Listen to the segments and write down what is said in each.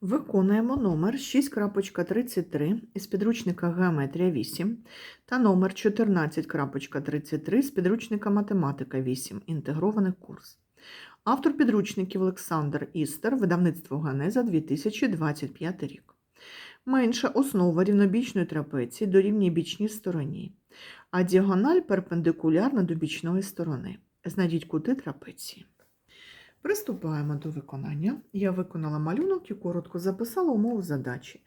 Виконуємо номер 6.33 із підручника Геометрія 8 та номер 14.33 з підручника Математика 8. Інтегрований курс. Автор підручників Олександр Істер, видавництво Ганеза 2025 рік. Менша основа рівнобічної трапеції дорівнює бічній стороні, а діагональ перпендикулярна до бічної сторони. Знайдіть кути трапеції. Приступаємо до виконання. Я виконала малюнок і коротко записала умову задачі.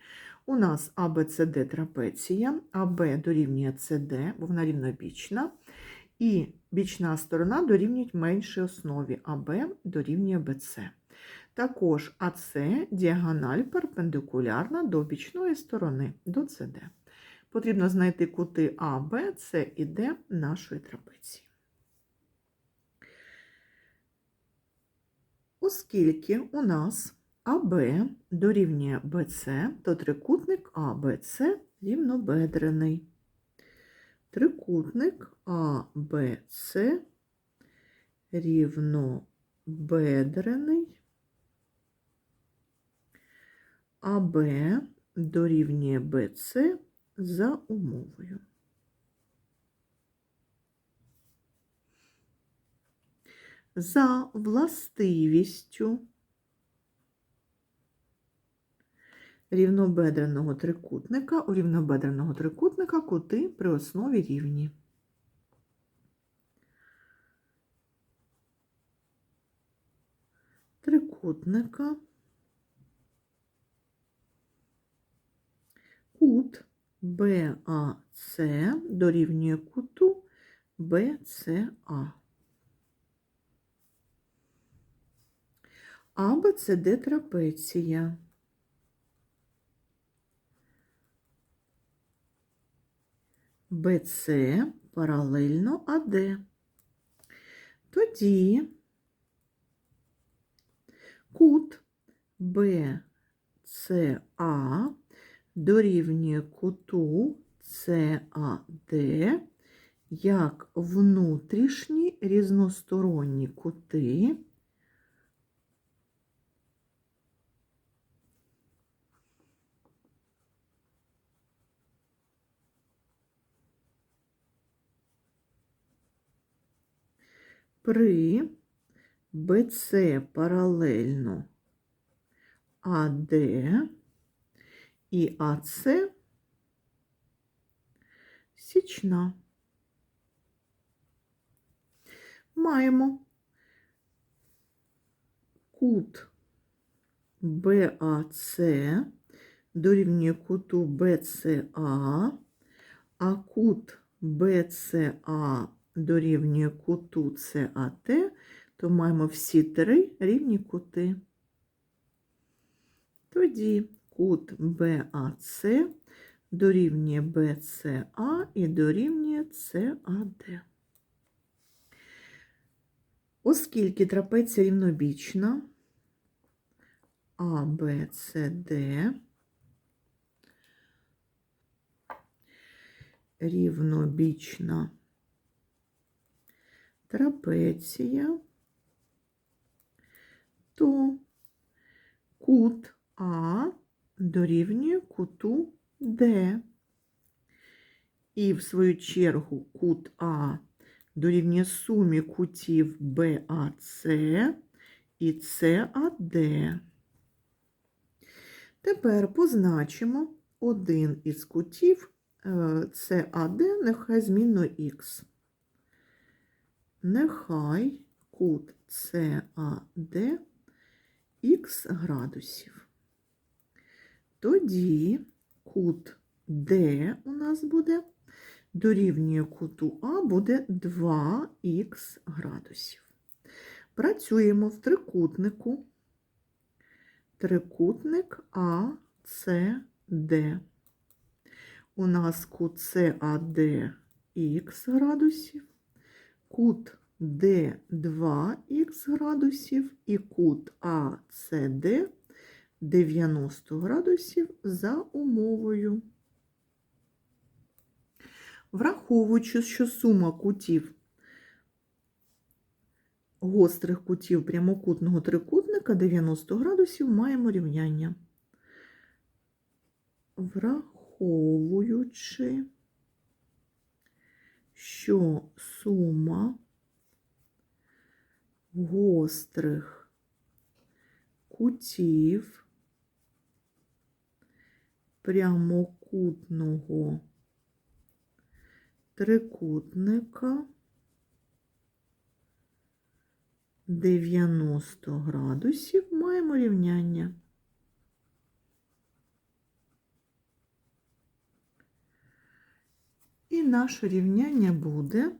У нас ABCD трапеція, АБ дорівнює CD, бо вона рівнобічна, і бічна сторона дорівнює меншій основі, АБ дорівнює BC. Також АС діагональ перпендикулярна до бічної сторони, до CD. Потрібно знайти кути А, Б, С і Д нашої трапеції. Оскільки у нас АБ дорівнює БЦ, то трикутник АБЦ рівнобедрений. Трикутник АБЦ рівнобедрений. АБ дорівнює БЦ за умовою. За властивістю рівнобедреного трикутника у рівнобедреного трикутника кути при основі рівні. Трикутника кут БАЦ дорівнює куту БЦА. АБЦД трапеція. БЦ паралельно АД. Тоді кут БЦА дорівнює куту САД як внутрішні різносторонні кути при БЦ паралельно АД і АЦ січна. Маємо кут БАЦ дорівнює куту БЦА, а кут БЦА дорівнює куту САТ, то маємо всі три рівні кути. Тоді кут БАЦ дорівнює БЦА і дорівнює САД. Оскільки трапеція рівнобічна, АБЦД рівнобічна трапеція, то кут А дорівнює куту Д. І, в свою чергу, кут А дорівнює сумі кутів БАЦ і САД. Тепер позначимо один із кутів САД, нехай змінно Х. Нехай кут САД х градусів. Тоді кут D у нас буде дорівнює куту А буде 2х градусів. Працюємо в трикутнику. Трикутник АЦД. У нас кут САД х градусів, кут Д 2х градусів і кут АЦД 90 градусів за умовою. Враховуючи, що сума кутів гострих кутів прямокутного трикутника 90 градусів маємо рівняння. враховуючи, що сума гострих кутів прямокутного трикутника 90 градусів маємо рівняння. І наше рівняння буде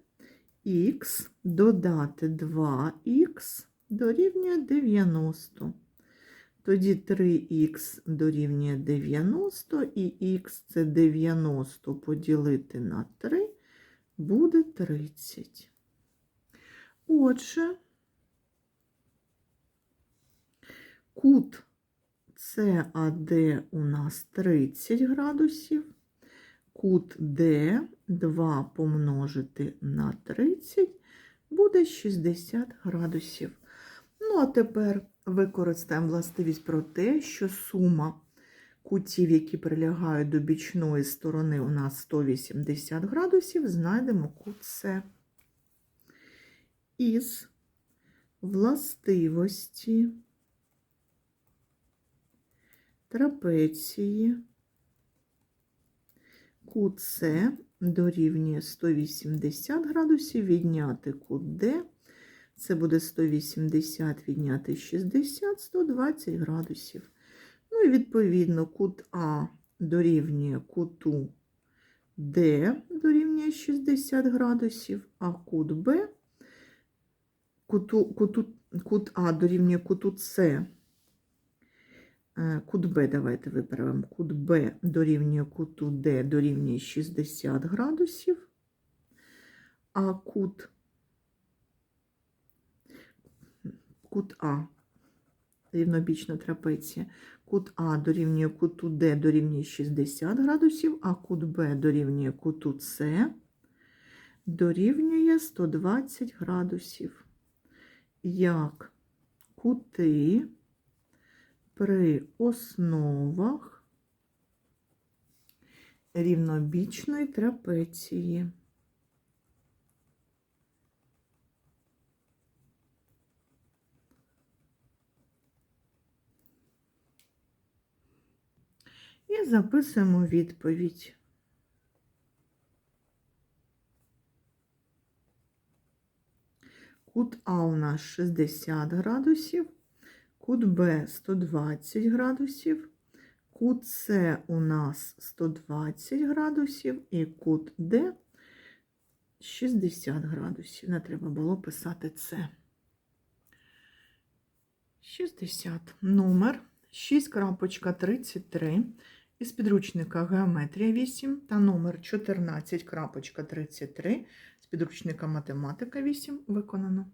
х додати 2х дорівнює 90. Тоді 3х дорівнює 90 і х це 90 поділити на 3 буде 30. Отже, кут САД у нас 30 градусів, кут Д 2 помножити на 30 буде 60 градусів. Ну, а тепер використаємо властивість про те, що сума кутів, які прилягають до бічної сторони, у нас 180 градусів, знайдемо кут С. Із властивості трапеції кут С дорівнює 180 градусів, відняти кут Д. Це буде 180 відняти 60, 120 градусів. Ну і відповідно кут А дорівнює куту Д дорівнює 60 градусів, а кут Б, куту, куту, кут А дорівнює куту С. Е, Кут Б давайте виправимо. Кут Б дорівнює куту Д дорівнює 60 градусів, а кут кут А, рівнобічна трапеція. Кут А дорівнює куту Д дорівнює 60 градусів, а кут Б дорівнює куту С дорівнює 120 градусів. Як кути при основах рівнобічної трапеції. І записуємо відповідь. Кут А у нас 60 градусів, кут Б 120 градусів, кут С у нас 120 градусів і кут Д 60 градусів. Не треба було писати С. 60. Номер 6.33 із підручника Геометрія 8 та номер 14.33 з підручника Математика 8 виконано.